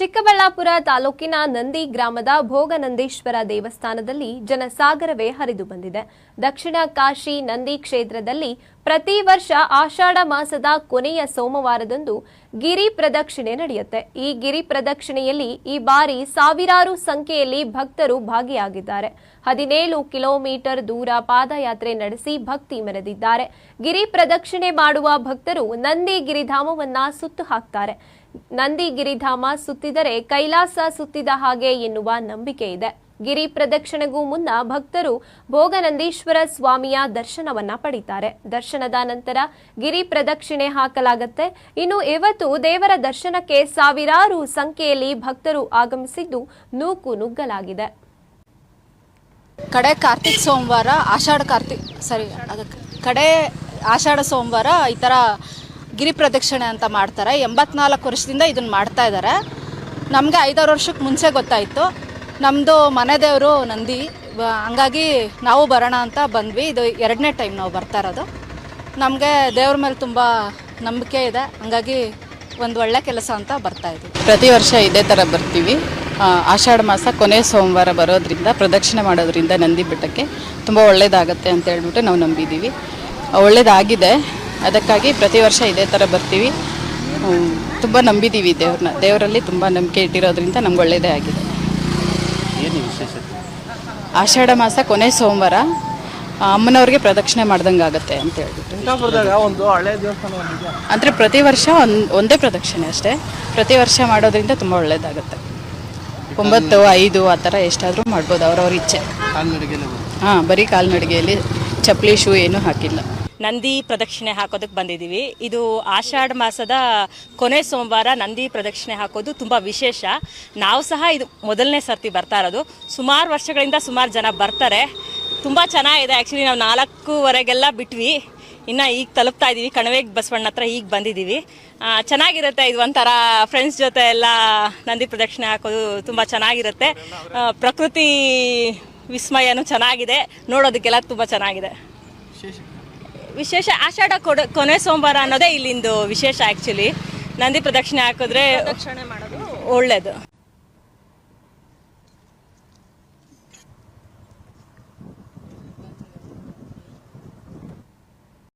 ಚಿಕ್ಕಬಳ್ಳಾಪುರ ತಾಲೂಕಿನ ನಂದಿ ಗ್ರಾಮದ ಭೋಗನಂದೀಶ್ವರ ದೇವಸ್ಥಾನದಲ್ಲಿ ಜನಸಾಗರವೇ ಹರಿದು ಬಂದಿದೆ. ದಕ್ಷಿಣ ಕಾಶಿ ನಂದಿ ಕ್ಷೇತ್ರದಲ್ಲಿ ಪ್ರತಿ ವರ್ಷ ಆಷಾಢ ಮಾಸದ ಕೊನೆಯ ಸೋಮವಾರದಂದು ಗಿರಿ ಪ್ರದಕ್ಷಿಣೆ ನಡೆಯುತ್ತೆ. ಈ ಗಿರಿ ಪ್ರದಕ್ಷಿಣೆಯಲ್ಲಿ ಈ ಬಾರಿ ಸಾವಿರಾರು ಸಂಖ್ಯೆಯಲ್ಲಿ ಭಕ್ತರು ಭಾಗಿಯಾಗಿದ್ದಾರೆ. ಹದಿನೇಳು ಕಿಲೋಮೀಟರ್ ದೂರ ಪಾದಯಾತ್ರೆ ನಡೆಸಿ ಭಕ್ತಿ ಮೆರೆದಿದ್ದಾರೆ. ಗಿರಿ ಪ್ರದಕ್ಷಿಣೆ ಮಾಡುವ ಭಕ್ತರು ನಂದಿ ಗಿರಿಧಾಮವನ್ನ ಸುತ್ತು ಹಾಕ್ತಾರೆ ನಂದಿ ಗಿರಿಧಾಮ ಸುತ್ತಿದರೆ ಕೈಲಾಸ ಸುತ್ತಿದ ಹಾಗೆ ಎನ್ನುವ ನಂಬಿಕೆ ಇದೆ. ಗಿರಿ ಪ್ರದಕ್ಷಿಣೆಗೂ ಮುನ್ನ ಭಕ್ತರು ಭೋಗನಂದೀಶ್ವರ ಸ್ವಾಮಿಯ ದರ್ಶನವನ್ನ ಪಡಿತಾರೆ. ದರ್ಶನದ ನಂತರ ಗಿರಿ ಪ್ರದಕ್ಷಿಣೆ ಹಾಕಲಾಗತ್ತೆ. ಇನ್ನು ಇವತ್ತು ದೇವರ ದರ್ಶನಕ್ಕೆ ಸಾವಿರಾರು ಸಂಖ್ಯೆಯಲ್ಲಿ ಭಕ್ತರು ಆಗಮಿಸಿದ್ದು ನೂಕು ನುಗ್ಗಲಾಗಿದೆ. ಕಡೆ ಕಾರ್ತಿಕ್ ಸೋಮವಾರ, ಆಷಾಢ ಕಾರ್ತಿಕ್ ಸರಿ ಅದಕ್ಕೆ ಕಡೆ ಆಷಾಢ ಸೋಮವಾರ ಈ ಥರ ಗಿರಿ ಪ್ರದಕ್ಷಿಣೆ ಅಂತ ಮಾಡ್ತಾರೆ. ಎಂಬತ್ನಾಲ್ಕು ವರ್ಷದಿಂದ ಇದನ್ನು ಮಾಡ್ತಾ ಇದ್ದಾರೆ ನಮಗೆ ಐದಾರು ವರ್ಷಕ್ಕೆ ಮುಂಚೆ ಗೊತ್ತಾಯಿತು. ನಮ್ಮದು ಮನೆ ದೇವರು ನಂದಿ. ಹಂಗಾಗಿ ನಾವು ಬರೋಣ ಅಂತ ಬಂದ್ವಿ. ಇದು ಎರಡನೇ ಟೈಮ್ ನಾವು ಬರ್ತಾ ಇರೋದು. ನಮಗೆ ದೇವ್ರ ಮೇಲೆ ತುಂಬ ನಂಬಿಕೆ ಇದೆ. ಹಂಗಾಗಿ ಒಂದು ಒಳ್ಳೆ ಕೆಲಸ ಅಂತ ಬರ್ತಾ ಇದ್ದೀವಿ. ಪ್ರತಿ ವರ್ಷ ಇದೇ ಥರ ಬರ್ತೀವಿ. ಆಷಾಢ ಮಾಸ ಕೊನೆ ಸೋಮವಾರ ಬರೋದ್ರಿಂದ, ಪ್ರದಕ್ಷಿಣೆ ಮಾಡೋದ್ರಿಂದ ನಂದಿ ಬೆಟ್ಟಕ್ಕೆ ತುಂಬ ಒಳ್ಳೆಯದಾಗತ್ತೆ ಅಂತ ಹೇಳ್ಬಿಟ್ಟು ನಾವು ನಂಬಿದ್ದೀವಿ. ಒಳ್ಳೆಯದಾಗಿದೆ ಅದಕ್ಕಾಗಿ ಪ್ರತಿ ವರ್ಷ ಇದೇ ಥರ ಬರ್ತೀವಿ. ತುಂಬ ನಂಬಿದ್ದೀವಿ ದೇವ್ರನ್ನ. ದೇವರಲ್ಲಿ ತುಂಬ ನಂಬಿಕೆ ಇಟ್ಟಿರೋದ್ರಿಂದ ನಮ್ಗೆ ಒಳ್ಳೆಯದೇ ಆಗಿದೆ. ಏನು ವಿಶೇಷತೆ? ಆಷಾಢ ಮಾಸ ಕೊನೆ ಸೋಮವಾರ. ಅಮ್ಮನವ್ರಿಗೆ ಪ್ರದಕ್ಷಿಣೆ ಮಾಡ್ದಂಗೆ ಆಗುತ್ತೆ ಅಂತ ಹೇಳ್ಬಿಟ್ಟು. ಒಂದು ಹಳೆ ದೇವಸ್ಥಾನ ಅಂದರೆ ಪ್ರತಿ ವರ್ಷ ಒಂದು ಒಂದೇ ಪ್ರದಕ್ಷಿಣೆ ಅಷ್ಟೇ. ಪ್ರತಿ ವರ್ಷ ಮಾಡೋದ್ರಿಂದ ತುಂಬ ಒಳ್ಳೇದಾಗುತ್ತೆ. ಒಂಬತ್ತು ಐದು ಆ ಥರ ಎಷ್ಟಾದರೂ ಮಾಡ್ಬೋದು ಅವ್ರವ್ರ ಇಚ್ಛೆ. ಹಾಂ ಬರೀ ಕಾಲ್ನಡಿಗೆಯಲ್ಲಿ ಚಪ್ಪಲಿ ಶೂ ಏನೂ ಹಾಕಿಲ್ಲ. ನಂದಿ ಪ್ರದಕ್ಷಿಣೆ ಹಾಕೋದಕ್ಕೆ ಬಂದಿದ್ದೀವಿ. ಇದು ಆಷಾಢ ಮಾಸದ ಕೊನೆ ಸೋಮವಾರ ನಂದಿ ಪ್ರದಕ್ಷಿಣೆ ಹಾಕೋದು ತುಂಬ ವಿಶೇಷ. ನಾವು ಸಹ ಇದು ಮೊದಲನೇ ಸರ್ತಿ ಬರ್ತಾ ಇರೋದು. ಸುಮಾರು ವರ್ಷಗಳಿಂದ ಸುಮಾರು ಜನ ಬರ್ತಾರೆ. ತುಂಬ ಚೆನ್ನಾಗಿದೆ. ಆ್ಯಕ್ಚುಲಿ ನಾವು ನಾಲ್ಕೂವರೆಗೆಲ್ಲ ಬಿಟ್ವಿ. ಇನ್ನು ಈಗ ತಲುಪ್ತಾ ಇದ್ದೀವಿ ಕಣವೇಗ್ ಬಸವಣ್ಣ ಹತ್ರ ಈಗ ಬಂದಿದ್ದೀವಿ. ಚೆನ್ನಾಗಿರುತ್ತೆ. ಇದು ಒಂಥರ ಫ್ರೆಂಡ್ಸ್ ಜೊತೆ ಎಲ್ಲ ನಂದಿ ಪ್ರದಕ್ಷಿಣೆ ಹಾಕೋದು ತುಂಬ ಚೆನ್ನಾಗಿರುತ್ತೆ. ಪ್ರಕೃತಿ ವಿಸ್ಮಯನೂ ಚೆನ್ನಾಗಿದೆ. ನೋಡೋದಕ್ಕೆಲ್ಲ ತುಂಬ ಚೆನ್ನಾಗಿದೆ. ವಿಶೇಷ ಆಷಾಢ ಕೊಡ ಕೊನೆ ಸೋಮವಾರ ಅನ್ನೋದೇ ಇಲ್ಲಿಂದು ವಿಶೇಷ ಆ್ಯಕ್ಚುಲಿ ನಂದಿ ಪ್ರದಕ್ಷಿಣೆ ಹಾಕಿದ್ರೆ ಒಳ್ಳೇದು.